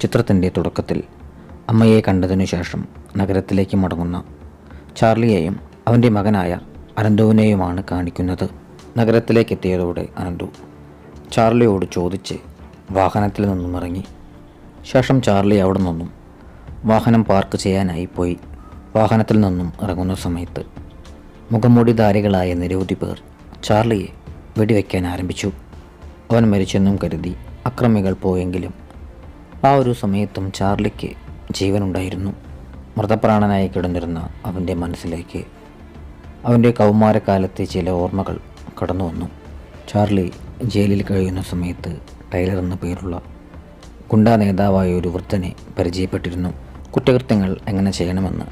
ചിത്രത്തിന്റെ തുടക്കത്തിൽ അമ്മയെ കണ്ടതിനു ശേഷം നഗരത്തിലേക്ക് മടങ്ങുന്ന ചാർലിയെയും അവന്റെ മകനായ അനന്തുവിനെയുമാണ് കാണിക്കുന്നത്. നഗരത്തിലേക്ക് എത്തിയതോടെ അനന്തു ചാർലിയോട് ചോദിച്ച് വാഹനത്തിൽ നിന്നും ഇറങ്ങി. ശേഷം ചാർലി അവിടെ നിന്നും വാഹനം പാർക്ക് ചെയ്യാനായി പോയി. വാഹനത്തിൽ നിന്നും ഇറങ്ങുന്ന സമയത്ത് മുഖംമൂടിധാരികളായ നിരവധി പേർ ചാർലിയെ വെടിവെക്കാൻ ആരംഭിച്ചു. അവൻ മരിച്ചെന്നും കരുതി അക്രമികൾ പോയെങ്കിലും ആ ഒരു സമയത്തും ചാർലിക്ക് ജീവനുണ്ടായിരുന്നു. മൃതപ്രാണനായി കിടന്നിരുന്ന അവന്റെ മനസ്സിലേക്ക് അവന്റെ കൗമാരക്കാലത്തെ ചില ഓർമ്മകൾ കടന്നു വന്നു. ചാർലി ജയിലിൽ കഴിയുന്ന സമയത്ത് ടൈലർ എന്ന പേരുള്ള ഗുണ്ടാ നേതാവായ ഒരു വൃദ്ധനെ പരിചയപ്പെട്ടിരുന്നു. കുറ്റകൃത്യങ്ങൾ എങ്ങനെ ചെയ്യണമെന്ന്.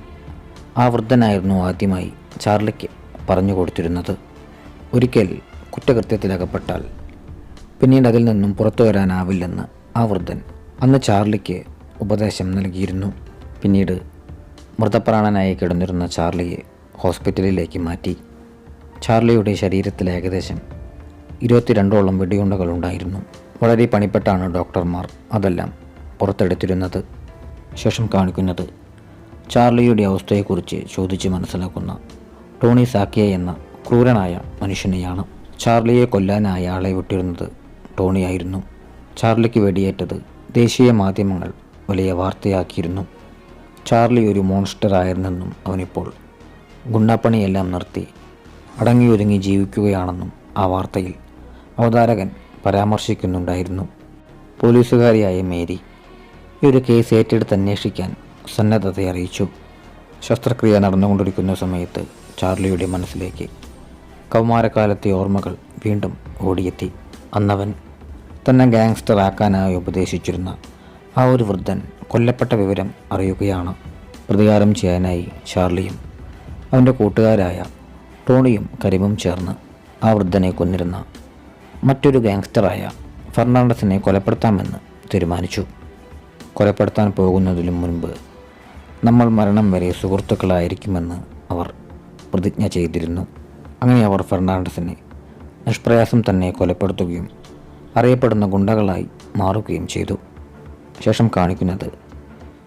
ആ വൃദ്ധനായിരുന്നു ആദ്യമായി ചാർലിക്ക് പറഞ്ഞു കൊടുത്തിരുന്നത്. ഒരിക്കൽ കുറ്റകൃത്യത്തിലകപ്പെട്ടാൽ പിന്നീട് അതിൽ നിന്നും പുറത്തു വരാനാവില്ലെന്ന് ആ വൃദ്ധൻ അന്ന് ചാർലിക്ക് ഉപദേശം നൽകിയിരുന്നു. പിന്നീട് മൃതപ്രാണനായി കിടന്നിരുന്ന ചാർലിയെ ഹോസ്പിറ്റലിലേക്ക് മാറ്റി. ചാർലിയുടെ ശരീരത്തിൽ ഏകദേശം ഇരുപത്തിരണ്ടോളം വെടിയുണ്ടകളുണ്ടായിരുന്നു വളരെ പണിപ്പെട്ടാണ് ഡോക്ടർമാർ അതെല്ലാം പുറത്തെടുത്തിരുന്നത്. ശേഷം കാണിക്കുന്നത് ചാർലിയുടെ അവസ്ഥയെക്കുറിച്ച് ചോദിച്ച് മനസ്സിലാക്കുന്ന ടോണി സാക്കിയ എന്ന ക്രൂരനായ മനുഷ്യനെയാണ്. ചാർലിയെ കൊല്ലാൻ ആളെ വിട്ടിരുന്നത് ടോണിയായിരുന്നു ചാർലിക്ക് വെടിയേറ്റത് ദേശീയ മാധ്യമങ്ങൾ വലിയ വാർത്തയാക്കിയിരുന്നു. ചാർലി ഒരു മോൺസ്റ്റർ ആയിരുന്നെന്നും അവനിപ്പോൾ ഗുണ്ടാപ്പണിയെല്ലാം നിർത്തി അടങ്ങിയൊതുങ്ങി ജീവിക്കുകയാണെന്നും ആ വാർത്തയിൽ അവതാരകൻ പരാമർശിക്കുന്നുണ്ടായിരുന്നു. പോലീസുകാരിയായ മേരി ഈ ഒരു കേസ് ഏറ്റെടുത്ത് അന്വേഷിക്കാൻ സന്നദ്ധത അറിയിച്ചു. ശസ്ത്രക്രിയ നടന്നുകൊണ്ടിരിക്കുന്ന സമയത്ത് ചാർലിയുടെ മനസ്സിലേക്ക് കൗമാരകാലത്തെ ഓർമ്മകൾ വീണ്ടും ഓടിയെത്തി. അന്നവൻ തന്നെ ഗാങ്സ്റ്റർ ആക്കാനായി ഉപദേശിച്ചിരുന്ന ആ ഒരു വൃദ്ധൻ കൊല്ലപ്പെട്ട വിവരം അറിയുകയാണ്. പ്രതികാരം ചെയ്യാനായി ചാർലിയും അവന്റെ കൂട്ടുകാരായ ടോണിയും കരിമും ചേർന്ന് ആ വൃദ്ധനെ കൊന്നിരുന്ന മറ്റൊരു ഗാങ്സ്റ്ററായ ഫെർണാണ്ടസിനെ കൊലപ്പെടുത്താമെന്ന് തീരുമാനിച്ചു. കൊലപ്പെടുത്താൻ പോകുന്നതിലും മുൻപ് നമ്മൾ മരണം വരെ സുഹൃത്തുക്കളായിരിക്കുമെന്ന് അവർ പ്രതിജ്ഞ ചെയ്തിരുന്നു. അങ്ങനെ അവർ ഫെർണാണ്ടസിനെ നിഷ്പ്രയാസം തന്നെ കൊലപ്പെടുത്തുകയും അറിയപ്പെടുന്ന ഗുണ്ടകളായി മാറുകയും ചെയ്തു. ശേഷം കാണിക്കുന്നത്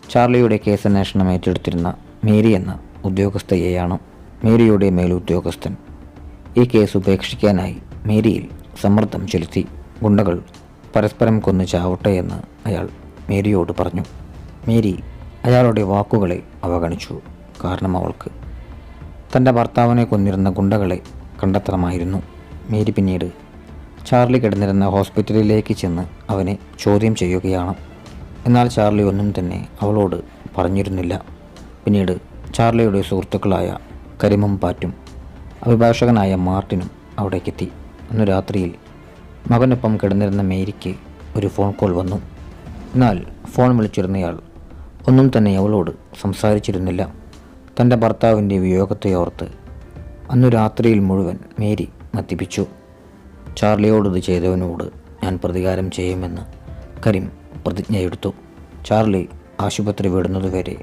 ചാർലിയുടെ കേസ് അന്വേഷണം ഏറ്റെടുത്തിരുന്ന മേരി എന്ന ഉദ്യോഗസ്ഥയെയാണ്. മേരിയുടെ മേലുദ്യോഗസ്ഥൻ. ഈ കേസ് ഉപേക്ഷിക്കാനായി മേരിയിൽ സമ്മർദ്ദം ചെലുത്തി. ഗുണ്ടകൾ പരസ്പരം കൊന്നു ചാവട്ടെ എന്ന് അയാൾ മേരിയോട് പറഞ്ഞു. മേരി അയാളുടെ വാക്കുകളെ അവഗണിച്ചു. കാരണം അവൾക്ക് തന്റെ ഭർത്താവിനെ കൊന്നിരുന്ന ഗുണ്ടകളെ കണ്ടെത്തണമായിരുന്നു. മേരി പിന്നീട് ചാർലി കിടന്നിരുന്ന ഹോസ്പിറ്റലിലേക്ക് ചെന്ന് അവനെ ചോദ്യം ചെയ്യുകയാണ്. എന്നാൽ ചാർലി ഒന്നും തന്നെ അവളോട് പറഞ്ഞിരുന്നില്ല. പിന്നീട് ചാർലിയുടെ സുഹൃത്തുക്കളായ കരിമും പാറ്റും അഭിഭാഷകനായ മാർട്ടിനും അവിടേക്കെത്തി. അന്ന് രാത്രിയിൽ മകനൊപ്പം കിടന്നിരുന്ന മേരിക്ക് ഒരു ഫോൺ കോൾ വന്നു. എന്നാൽ ഫോൺ വിളിച്ചിരുന്നയാൾ ഒന്നും തന്നെ അവളോട് സംസാരിച്ചിരുന്നില്ല. തന്റെ ഭർത്താവിന്റെ വിയോഗത്തെ ഓർത്ത് അന്നു രാത്രിയിൽ മുഴുവൻ മേരി മദ്യപിച്ചു. ചാർലിയോട് ചെയ്തവനോട് ഞാൻ പ്രതികാരം ചെയ്യുമെന്ന് കരീം പ്രതിജ്ഞയെടുത്തു. ചാർലി ആശുപത്രി വിടുന്നതുവരെ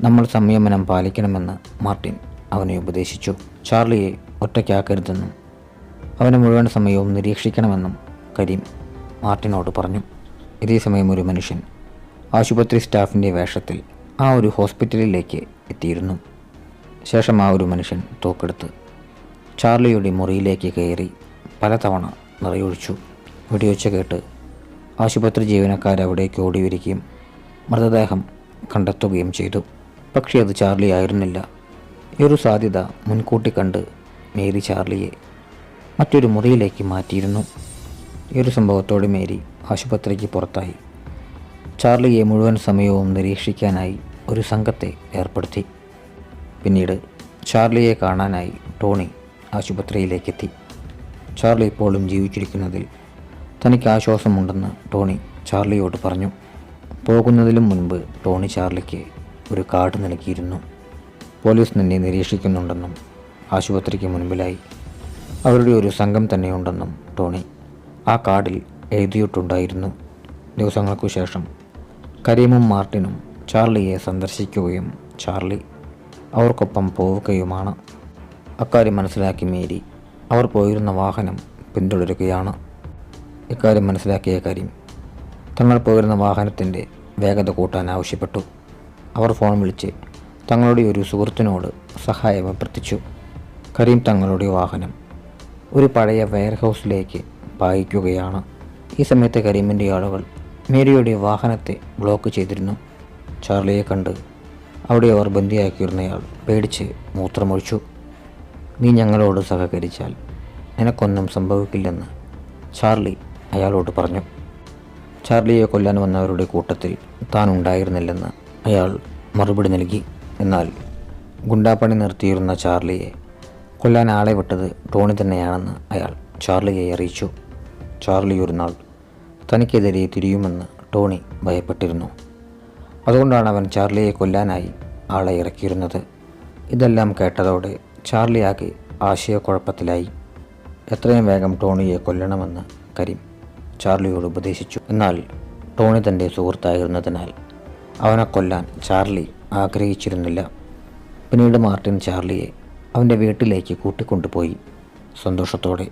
നമ്മൾ സംയമനം പാലിക്കണമെന്ന് മാർട്ടിൻ അവനെ ഉപദേശിച്ചു. ചാർലിയെ ഒറ്റയ്ക്കാക്കരുതെന്നും അവനെ മുഴുവൻ സമയവും നിരീക്ഷിക്കണമെന്നും കരീം മാർട്ടിനോട് പറഞ്ഞു. ഇതേ സമയം ഒരു മനുഷ്യൻ ആശുപത്രി സ്റ്റാഫിന്റെ വേഷത്തിൽ ആ ഒരു ഹോസ്പിറ്റലിലേക്ക് എത്തിയിരുന്നു. ശേഷം ആ ഒരു മനുഷ്യൻ തോക്കെടുത്ത് ചാർലിയുടെ മുറിയിലേക്ക് കയറി പലതവണ നിറയൊഴിച്ചു. വെടിയൊച്ച കേട്ട് ആശുപത്രി ജീവനക്കാരവിടേക്ക് ഓടി വരികയും മൃതദേഹം കണ്ടെത്തുകയും ചെയ്തു. പക്ഷേ അത് ചാർലി ആയിരുന്നില്ല. ഈ ഒരു സാധ്യത മുൻകൂട്ടി കണ്ട് മേരി ചാർലിയെ മറ്റൊരു മുറിയിലേക്ക് മാറ്റിയിരുന്നു. ഈ ഒരു സംഭവത്തോടെ മേരി ആശുപത്രിക്ക് പുറത്തായി. ചാർലിയെ മുഴുവൻ സമയവും നിരീക്ഷിക്കാനായി ഒരു സംഘത്തെ ഏർപ്പെടുത്തി. പിന്നീട് ചാർലിയെ കാണാനായി ടോണി ആശുപത്രിയിലേക്കെത്തി. ചാർലി ഇപ്പോഴും ജീവിച്ചിരിക്കുന്നതിൽ തനിക്ക് ആശ്വാസമുണ്ടെന്ന് ടോണി ചാർലിയോട് പറഞ്ഞു. പോകുന്നതിലും മുൻപ് ടോണി ചാർലിക്ക് ഒരു കാർഡ് നൽകിയിരുന്നു. പോലീസ് നിന്നെ നിരീക്ഷിക്കുന്നുണ്ടെന്നും ആശുപത്രിക്ക് മുൻപിലായി അവരുടെ ഒരു സംഘം തന്നെയുണ്ടെന്നും ടോണി ആ കാർഡിൽ എഴുതിയിട്ടുണ്ടായിരുന്നു. ദിവസങ്ങൾക്കു ശേഷം കരീമും മാർട്ടിനും ചാർലിയെ സന്ദർശിക്കുകയും ചാർലി അവർക്കൊപ്പം പോവുകയുമാണ്. അക്കാര്യം മനസ്സിലാക്കി മേരി അവർ പോയിരുന്ന വാഹനം പിന്തുടരുകയാണ്. ഇക്കാര്യം മനസ്സിലാക്കിയ കാര്യം തങ്ങൾ പോയിരുന്ന വാഹനത്തിന്റെ വേഗത കൂട്ടാൻ ആവശ്യപ്പെട്ടു. അവർ ഫോൺ വിളിച്ച് തങ്ങളുടെ ഒരു സുഹൃത്തിനോട് സഹായം അഭ്യർത്ഥിച്ചു. കരീം തങ്ങളുടെ വാഹനം ഒരു പഴയ വെയർഹൗസിലേക്ക് പായിക്കുകയാണ്. ഈ സമയത്ത് കരീമിന്റെ ആളുകൾ മേരിയുടെ വാഹനത്തെ ബ്ലോക്ക് ചെയ്തിരുന്നു. ചാർലിയെ കണ്ട് അവിടെ അവർ ബന്ദിയാക്കിയിരുന്നയാൾ പേടിച്ച് മൂത്രമൊഴിച്ചു. നീ ഞങ്ങളോട് സഹകരിച്ചാൽ നിനക്കൊന്നും സംഭവിക്കില്ലെന്ന് ചാർലി അയാളോട് പറഞ്ഞു. ചാർലിയെ കൊല്ലാൻ വന്നവരുടെ കൂട്ടത്തിൽ താൻ ഉണ്ടായിരുന്നില്ലെന്ന് അയാൾ മറുപടി നൽകി. എന്നാൽ ഗുണ്ടാപ്പണി നിർത്തിയിരുന്ന ചാർലിയെ കൊല്ലാൻ ആളെ വിട്ടത് ടോണി തന്നെയാണെന്ന് അയാൾ ചാർലിയെ അറിയിച്ചു. ചാർലി ഒരു നാൾ തനിക്കെതിരെ തിരിയുമെന്ന് ടോണി ഭയപ്പെട്ടിരുന്നു. അതുകൊണ്ടാണ് അവൻ ചാർലിയെ കൊല്ലാനായി ആളെ ഇറക്കിയിരുന്നത്. ഇതെല്ലാം കേട്ടതോടെ ചാർലി ആകെ ആശയക്കുഴപ്പത്തിലായി. എത്രയും വേഗം ടോണിയെ കൊല്ലണമെന്ന് കരീം ചാർലിയോട് ഉപദേശിച്ചു. എന്നാൽ ടോണി തന്റെ സുഹൃത്തായിരുന്നതിനാൽ അവനെ കൊല്ലാൻ ചാർലി ആഗ്രഹിച്ചിരുന്നില്ല. പിന്നീട് മാർട്ടിൻ ചാർലിയെ അവന്റെ വീട്ടിലേക്ക് കൂട്ടിക്കൊണ്ടുപോയി. സന്തോഷത്തോടെ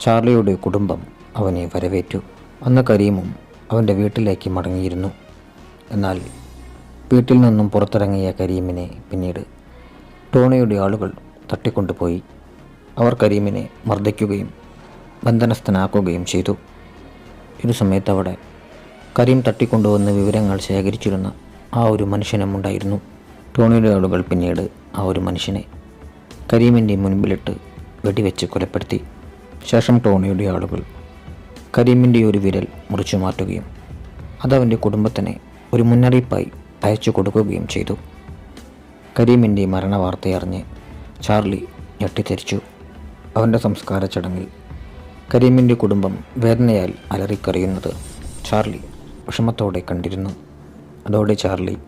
ചാർലിയുടെ കുടുംബം അവനെ വരവേറ്റു. അന്ന് കരീമും അവന്റെ വീട്ടിലേക്ക് മടങ്ങിയിരുന്നു. എന്നാൽ വീട്ടിൽ നിന്നും പുറത്തിറങ്ങിയ കരീമിനെ പിന്നീട് ടോണിയുടെ ആളുകൾ തട്ടിക്കൊണ്ടുപോയി. അവർ കരീമിനെ മർദ്ദിക്കുകയും ബന്ധനസ്ഥനാക്കുകയും ചെയ്തു. ഒരു സമയത്ത് അവിടെ കരീം തട്ടിക്കൊണ്ടുവന്ന് വിവരങ്ങൾ ശേഖരിച്ചിരുന്ന ആ ഒരു മനുഷ്യനും ഉണ്ടായിരുന്നു. ടോണിയുടെ ആളുകൾ പിന്നീട് ആ ഒരു മനുഷ്യനെ കരീമിന്റെ മുൻപിലിട്ട് വെടിവെച്ച് കൊലപ്പെടുത്തി. ശേഷം ടോണിയുടെ ആളുകൾ കരീമിന്റെ ഒരു വിരൽ മുറിച്ചു മാറ്റുകയും അതവന്റെ കുടുംബത്തിന് ഒരു മുന്നറിയിപ്പായി അയച്ചു കൊടുക്കുകയും ചെയ്തു. കരീമിന്റെ മരണവാർത്തയറിഞ്ഞ് ചാർലി ഞെട്ടിത്തെരിച്ചു. അവന്റെ സംസ്കാര ചടങ്ങിൽ കരീമിന്റെ കുടുംബം വേദനയാൽ അലറിക്കറിയുന്നത് ചാർലി വിഷമത്തോടെ കണ്ടിരുന്നു. അതോടെ ചാർലി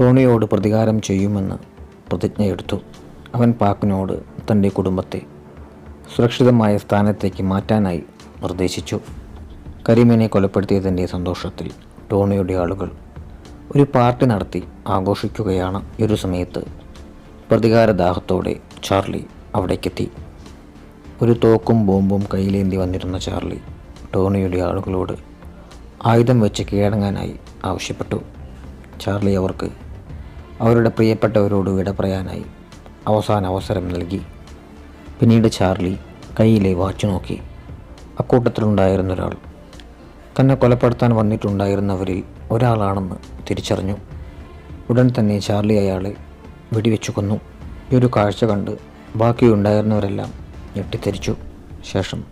ടോണിയോട് പ്രതികാരം ചെയ്യുമെന്ന് പ്രതിജ്ഞയെടുത്തു. അവൻ പാക്കിനോട് തന്റെ കുടുംബത്തെ സുരക്ഷിതമായ സ്ഥാനത്തേക്ക് മാറ്റാനായി നിർദ്ദേശിച്ചു. കരീമിനെ കൊലപ്പെടുത്തിയതിന്റെ സന്തോഷത്തിൽ ടോണിയുടെ ആളുകൾ ഒരു പാർട്ടി നടത്തി ആഘോഷിക്കുകയാണ്. ഒരു സമയത്ത് പ്രതികാരദാഹത്തോടെ ചാർലി അവിടേക്കെത്തി. ഒരു തോക്കും ബോംബും കയ്യിലേന്തി വന്നിരുന്ന ചാർലി ടോണിയുടെ ആളുകളോട് ആയുധം വെച്ച് കീഴടങ്ങാനായി ആവശ്യപ്പെട്ടു. ചാർലി അവർക്ക് അവരുടെ പ്രിയപ്പെട്ടവരോട് വിട പറയാനായി അവസാന അവസരം നൽകി. പിന്നീട് ചാർലി കയ്യിലെ വാച്ച് നോക്കി. അക്കൂട്ടത്തിലുണ്ടായിരുന്ന ഒരാൾ തന്നെ കൊലപ്പെടുത്താൻ വന്നിട്ടുണ്ടായിരുന്നവരിൽ ഒരാളാണെന്ന് തിരിച്ചറിഞ്ഞു. ഉടൻ തന്നെ ചാർലി അയാളെ വെടിവെച്ചു കൊന്നു. ഈ ഒരു കാഴ്ച കണ്ട് ബാക്കിയുണ്ടായിരുന്നവരെല്ലാം ഞെട്ടിത്തെരിച്ചു. ശേഷം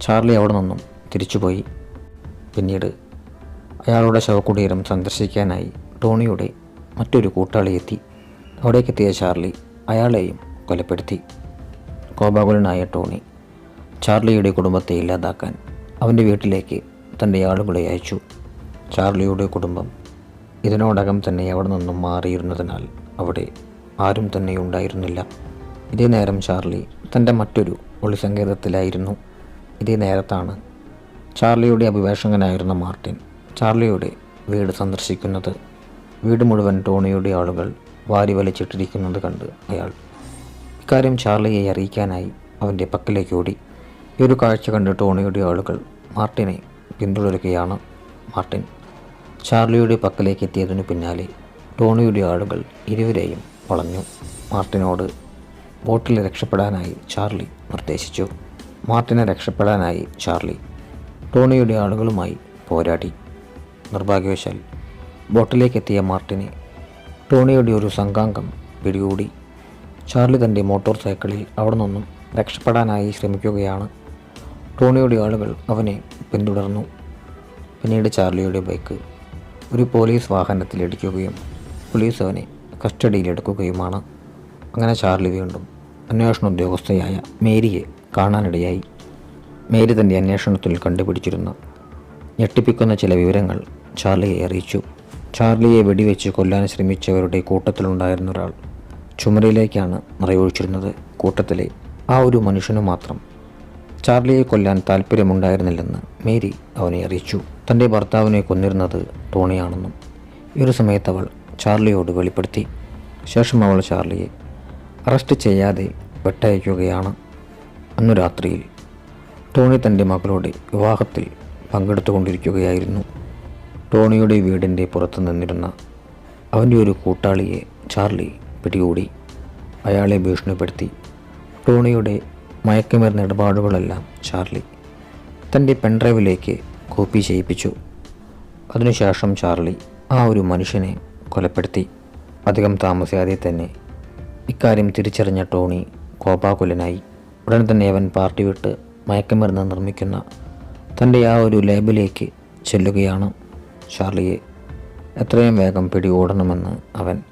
ചാർലി അവിടെ നിന്നും തിരിച്ചുപോയി. പിന്നീട് അയാളുടെ ശവകുടീരം സന്ദർശിക്കാനായി ടോണിയുടെ മറ്റൊരു കൂട്ടാളി എത്തി. അവിടേക്കെത്തിയ ചാർലി അയാളെയും കൊലപ്പെടുത്തി. കോപാകുലനായ ടോണി ചാർലിയുടെ കുടുംബത്തെ ഇല്ലാതാക്കാൻ അവന്റെ വീട്ടിലേക്ക് തന്റെ ആളുകളെ അയച്ചു. ചാർലിയുടെ കുടുംബം ഇതിനോടകം തന്നെ അവിടെ നിന്നും മാറിയിരുന്നതിനാൽ അവിടെ ആരും തന്നെ ഉണ്ടായിരുന്നില്ല. ഇതേ നേരം ചാർലി തന്റെ മറ്റൊരു ഒളിസങ്കേതത്തിലായിരുന്നു. ഇതേ നേരത്താണ് ചാർലിയുടെ അഭിഭാഷകനായിരുന്ന മാർട്ടിൻ ചാർലിയുടെ വീട് സന്ദർശിക്കുന്നത്. വീട് മുഴുവൻ ടോണിയുടെ ആളുകൾ വാരി വലിച്ചിട്ടിരിക്കുന്നത് കണ്ട് അയാൾ ഇക്കാര്യം ചാർലിയെ അറിയിക്കാനായി അവന്റെ പക്കലേക്ക് ഓടി. ഈ ഒരു കാഴ്ച കണ്ട് ടോണിയുടെ ആളുകൾ മാർട്ടിനെ പിന്തുടരുകയാണ് മാർട്ടിൻ. ചാർലിയുടെ പക്കലേക്ക് എത്തിയതിനു പിന്നാലെ ടോണിയുടെ ആളുകൾ ഇരുവരെയും വളഞ്ഞു. മാർട്ടിനോട് ബോട്ടിൽ രക്ഷപ്പെടാനായി ചാർലി നിർദ്ദേശിച്ചു. മാർട്ടിനെ രക്ഷപ്പെടാനായി ചാർലി ടോണിയുടെ ആളുകളുമായി പോരാടി. നിർഭാഗ്യവശാൽ ബോട്ടിലേക്കെത്തിയ മാർട്ടിനെ ടോണിയുടെ ഒരു സംഘാംഗം പിടികൂടി. ചാർലി തന്റെ മോട്ടോർ സൈക്കിളിൽ അവിടെ നിന്നും രക്ഷപ്പെടാനായി ശ്രമിക്കുകയാണ്. ടോണിയുടെ ആളുകൾ അവനെ പിന്തുടർന്നു. പിന്നീട് ചാർലിയുടെ ബൈക്ക് ഒരു പോലീസ് വാഹനത്തിൽ ഇടിക്കുകയും പോലീസ് അവനെ കസ്റ്റഡിയിലെടുക്കുകയുമാണ്. അങ്ങനെ ചാർലി വീണ്ടും അന്വേഷണ ഉദ്യോഗസ്ഥയായ മേരിയെ കാണാനിടയായി. മേരി തന്റെ അന്വേഷണത്തിൽ കണ്ടുപിടിച്ചിരുന്ന. ഞെട്ടിപ്പിക്കുന്ന ചില വിവരങ്ങൾ ചാർലിയെ അറിയിച്ചു. ചാർലിയെ വെടിവെച്ച് കൊല്ലാൻ ശ്രമിച്ചവരുടെ കൂട്ടത്തിലുണ്ടായിരുന്ന ഒരാൾ ചുമരിലേക്കാണ് മറയൊഴിച്ചിരുന്നത് കൂട്ടത്തിലെ ആ ഒരു മനുഷ്യനു മാത്രം ചാർലിയെ കൊല്ലാൻ താല്പര്യമുണ്ടായിരുന്നില്ലെന്ന് മേരി അവനെ അറിയിച്ചു. തന്റെ ഭർത്താവിനെ കൊന്നിരുന്നത് ടോണിയാണെന്നും ഈ ഒരു സമയത്ത് അവൾ ചാർലിയോട് വെളിപ്പെടുത്തി. ശേഷം അവൾ ചാർലിയെ അറസ്റ്റ് ചെയ്യാതെ വെട്ടയക്കുകയാണ്. അന്നു രാത്രിയിൽ ടോണി തന്റെ മകളുടെ വിവാഹത്തിൽ പങ്കെടുത്തുകൊണ്ടിരിക്കുകയായിരുന്നു. ടോണിയുടെ വീടിന്റെ പുറത്ത് നിന്നിരുന്ന അവന്റെ ഒരു കൂട്ടാളിയെ ചാർലി പിടികൂടി. അയാളെ ഭീഷണിപ്പെടുത്തി. ടോണിയുടെ മയക്കുമരുന്ന് ഇടപാടുകളെല്ലാം ചാർലി തന്റെ പെൺഡ്രൈവിലേക്ക് കോപ്പി ചെയ്യിപ്പിച്ചു. അതിനുശേഷം ചാർലി ആ ഒരു മനുഷ്യനെ കൊലപ്പെടുത്തി. അധികം താമസിയാതെ തന്നെ ഇക്കാര്യം തിരിച്ചറിഞ്ഞ ടോണി കോപാകുലനായി. ഉടൻ തന്നെ അവൻ പാർട്ടി വിട്ട് മയക്കമരുന്ന് നിർമ്മിക്കുന്ന തന്റെ ആ ഒരു ലേബിലേക്ക് ചെല്ലുകയാണ് ചാർലിയെ എത്രയും വേഗം പിടികൂടണമെന്ന് അവൻ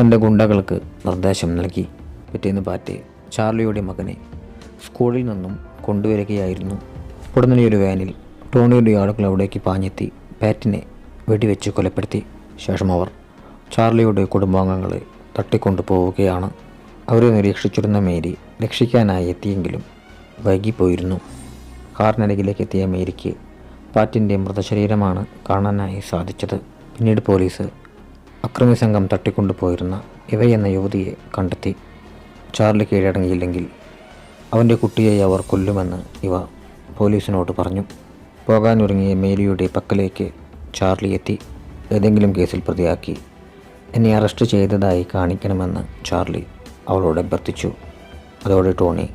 തന്റെ ഗുണ്ടകൾക്ക് നിർദ്ദേശം നൽകി. പിറ്റേന്ന് പാറ്റെ ചാർലിയുടെ മകനെ സ്കൂളിൽ നിന്നും കൊണ്ടുവരികയായിരുന്നു. ഉടനെ ഒരു വാനിൽ ടോണിയുടെ ആളുകൾ അവിടേക്ക് പാഞ്ഞെത്തി പാറ്റിനെ വെടിവെച്ച് കൊലപ്പെടുത്തി. ശേഷം അവർ ചാർലിയുടെ കുടുംബാംഗങ്ങളെ തട്ടിക്കൊണ്ടു പോവുകയാണ് അവരെ നിരീക്ഷിച്ചിരുന്ന മേരി രക്ഷിക്കാനായി എത്തിയെങ്കിലും വൈകിപ്പോയിരുന്നു. കാറിനരികിലേക്ക് എത്തിയ മേരിക്ക് പാറ്റിന്റെ മൃതശരീരമാണ് കാണാനായി സാധിച്ചത്. പിന്നീട് പോലീസ് അക്രമി സംഘം തട്ടിക്കൊണ്ടുപോയിരുന്ന ഇവയെന്ന യുവതിയെ കണ്ടെത്തി. ചാർലി കീഴടങ്ങിയില്ലെങ്കിൽ അവന്റെ കുട്ടിയെ അവർ കൊല്ലുമെന്ന് ഇവ പോലീസിനോട് പറഞ്ഞു. പോകാനൊരുങ്ങിയ മേരിയുടെ പക്കലേക്ക് ചാർലി എത്തി. ഏതെങ്കിലും കേസിൽ പ്രതിയാക്കി. എന്നെ അറസ്റ്റ് ചെയ്തതായി കാണിക്കണമെന്ന് ചാർലി അവളോട് അഭ്യർത്ഥിച്ചു. അതോടെ ടോണി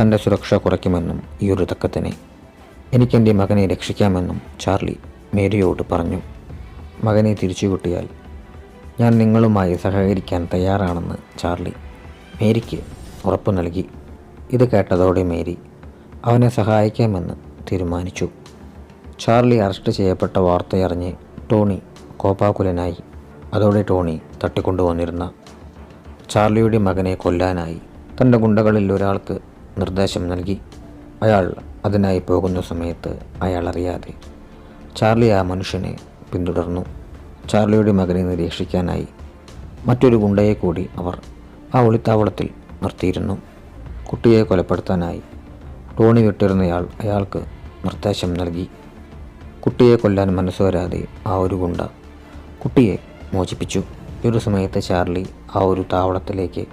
തന്റെ സുരക്ഷ കുറയ്ക്കുമെന്നും ഈ ഒരു തക്കത്തിന് എനിക്കെന്റെ മകനെ രക്ഷിക്കാമെന്നും ചാർലി മേരിയോട് പറഞ്ഞു. മകനെ തിരിച്ചു കിട്ടിയാൽ ഞാൻ നിങ്ങളുമായി സഹകരിക്കാൻ തയ്യാറാണെന്ന് ചാർലി മേരിക്ക് ഉറപ്പു നൽകി. ഇത് കേട്ടതോടെ മേരി അവനെ സഹായിക്കാമെന്ന് തീരുമാനിച്ചു. ചാർലി അറസ്റ്റ് ചെയ്യപ്പെട്ട വാർത്തയറിഞ്ഞ് ടോണി കോപാകുലനായി അതോടെ ടോണി തട്ടിക്കൊണ്ടുവന്നിരുന്ന ചാർലിയുടെ മകനെ കൊല്ലാനായി തന്റെ ഗുണ്ടകളിൽ ഒരാൾക്ക് നിർദ്ദേശം നൽകി. അയാൾ അതിനായി പോകുന്ന സമയത്ത് അയാൾ അറിയാതെ ചാർലി ആ മനുഷ്യനെ പിന്തുടർന്നു. ചാർലിയുടെ മകനെ നിരീക്ഷിക്കാനായി മറ്റൊരു ഗുണ്ടയെ കൂടി അവർ ആ ഒളിത്താവളത്തിൽ നിർത്തിയിരുന്നു. കുട്ടിയെ കൊലപ്പെടുത്താനായി ടോണി വിട്ടിരുന്നയാൾ അയാൾക്ക് നിർദ്ദേശം നൽകി. കുട്ടിയെ കൊല്ലാൻ മനസ്സ് വരാതെ ആ ഒരു ഗുണ്ട കുട്ടിയെ മോചിപ്പിച്ചു. ഒരു സമയത്ത് ചാർലി ആ ഒരു താവളത്തിലേക്ക്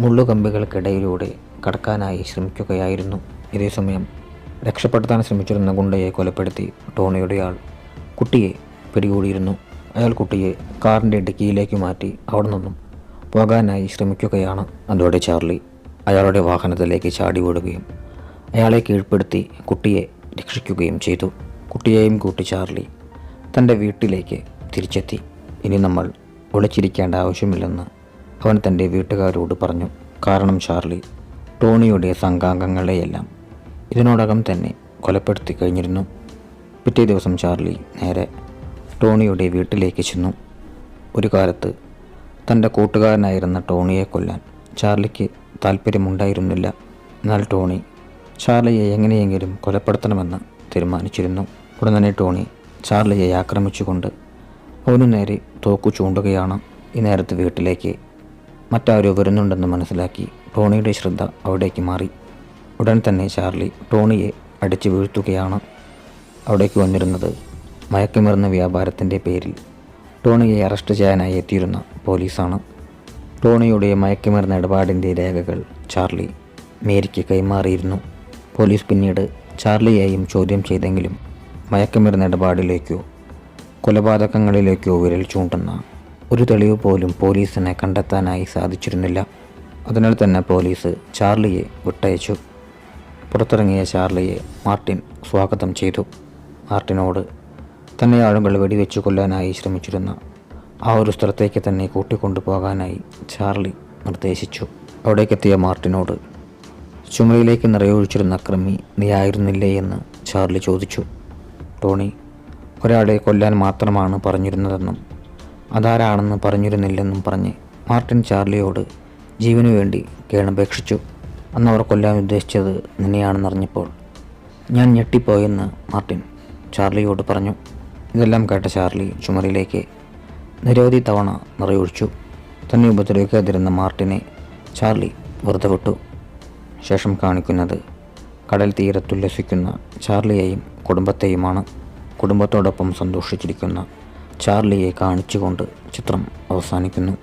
മുള്ളുകമ്പികൾക്കിടയിലൂടെ കടക്കാനായി ശ്രമിക്കുകയായിരുന്നു. ഇതേസമയം രക്ഷപ്പെടുത്താൻ ശ്രമിച്ചിരുന്ന ഗുണ്ടയെ കൊലപ്പെടുത്തി ടോണിയുടെ ആൾ കുട്ടിയെ പിടികൂടിയിരുന്നു. അയാൾ കുട്ടിയെ കാറിന്റെ ഡിക്കിയിലേക്ക് മാറ്റി അവിടെ നിന്നും പോകാനായി ശ്രമിക്കുകയാണ്. അതോടെ ചാർലി അയാളുടെ വാഹനത്തിലേക്ക് ചാടി ഓടുകയും അയാളെ കീഴ്പ്പെടുത്തി കുട്ടിയെ രക്ഷിക്കുകയും ചെയ്തു. കുട്ടിയെയും കൂട്ടി ചാർലി തന്റെ വീട്ടിലേക്ക് തിരിച്ചെത്തി. ഇനി നമ്മൾ ഒളിച്ചിരിക്കേണ്ട ആവശ്യമില്ലെന്ന് അവൻ തന്റെ വീട്ടുകാരോട് പറഞ്ഞു. കാരണം ചാർലി ടോണിയുടെ സംഘാംഗങ്ങളെയെല്ലാം ഇതിനോടകം തന്നെ കൊലപ്പെടുത്തി കഴിഞ്ഞിരുന്നു. പിറ്റേ ദിവസം ചാർലി നേരെ ടോണിയുടെ വീട്ടിലേക്ക് ചെന്നു. ഒരു കാലത്ത് തന്റെ കൂട്ടുകാരനായിരുന്ന ടോണിയെ കൊല്ലാൻ ചാർലിക്ക് താല്പര്യമുണ്ടായിരുന്നില്ല എന്നാൽ ടോണി ചാർലിയെ എങ്ങനെയെങ്കിലും കൊലപ്പെടുത്തണമെന്ന് തീരുമാനിച്ചിരുന്നു. ഉടൻ തന്നെ ടോണി ചാർലിയെ ആക്രമിച്ചുകൊണ്ട് അവനു നേരെ തോക്കു ചൂണ്ടുകയാണ് ഈ നേരത്ത് വീട്ടിലേക്ക്. മറ്റാരോ വരുന്നുണ്ടെന്ന് മനസ്സിലാക്കി ടോണിയുടെ ശ്രദ്ധ അവിടേക്ക് മാറി. ഉടൻ തന്നെ ചാർലി ടോണിയെ അടിച്ചു വീഴ്ത്തുകയാണ് അവിടേക്ക് വന്നിരുന്നത്. മയക്കുമരുന്ന് വ്യാപാരത്തിന്റെ പേരിൽ ടോണിയെ അറസ്റ്റ് ചെയ്യാനായി എത്തിയിരുന്ന പോലീസാണ്. ടോണിയുടെ മയക്കുമരുന്ന് ഇടപാടിന്റെ രേഖകൾ ചാർലി മേരിക്ക് കൈമാറിയിരുന്നു. പോലീസ് പിന്നീട് ചാർലിയെയും ചോദ്യം ചെയ്തെങ്കിലും മയക്കുമരുന്ന് ഇടപാടിലേക്കോ കൊലപാതകങ്ങളിലേക്കോ വിരൽ ചൂണ്ടുന്ന ഒരു തെളിവ് പോലും പോലീസിനെ കണ്ടെത്താനായി സാധിച്ചിരുന്നില്ല. അതിനാൽ തന്നെ പോലീസ് ചാർലിയെ വിട്ടയച്ചു. പുറത്തിറങ്ങിയ ചാർലിയെ മാർട്ടിൻ സ്വാഗതം ചെയ്തു. മാർട്ടിനോട് തന്നെ ആളുകൾ വെടിവെച്ച് കൊല്ലാനായി ശ്രമിച്ചിരുന്ന ആ ഒരു സ്ഥലത്തേക്ക് തന്നെ കൂട്ടിക്കൊണ്ടുപോകാനായി ചാർലി നിർദ്ദേശിച്ചു. അവിടേക്കെത്തിയ മാർട്ടിനോട് ചുമയിലേക്ക് നിറയൊഴിച്ചിരുന്ന ക്രമി നീ ആയിരുന്നില്ലേ? എന്ന് ചാർലി ചോദിച്ചു. ടോണി ഒരാളെ കൊല്ലാൻ മാത്രമാണ് പറഞ്ഞിരുന്നതെന്നും അതാരാണെന്ന് പറഞ്ഞിരുന്നില്ലെന്നും പറഞ്ഞ് മാർട്ടിൻ ചാർലിയോട് ജീവനു വേണ്ടി കേണപേക്ഷിച്ചു. അന്ന് അവർ കൊല്ലാൻ ഉദ്ദേശിച്ചത് നിന്നെയാണെന്നറിഞ്ഞപ്പോൾ ഞാൻ ഞെട്ടിപ്പോയെന്ന് മാർട്ടിൻ ചാർലിയോട് പറഞ്ഞു. ഇതെല്ലാം കേട്ട ചാർലി ചുമരിലേക്ക് നിരവധി തവണ നിറയൊഴിച്ചു. തന്നെ ഉപദ്രവിക്കാതിരുന്ന മാർട്ടിനെ ചാർലി വെറുതെ വിട്ടു. ശേഷം കാണിക്കുന്നത് കടൽ തീരത്തുല്ലസിക്കുന്ന ചാർലിയെയും കുടുംബത്തെയുമാണ്. കുടുംബത്തോടൊപ്പം സന്തോഷിച്ചിരിക്കുന്ന ചാർലിയെ കാണിച്ചുകൊണ്ട് ചിത്രം അവസാനിക്കുന്നു.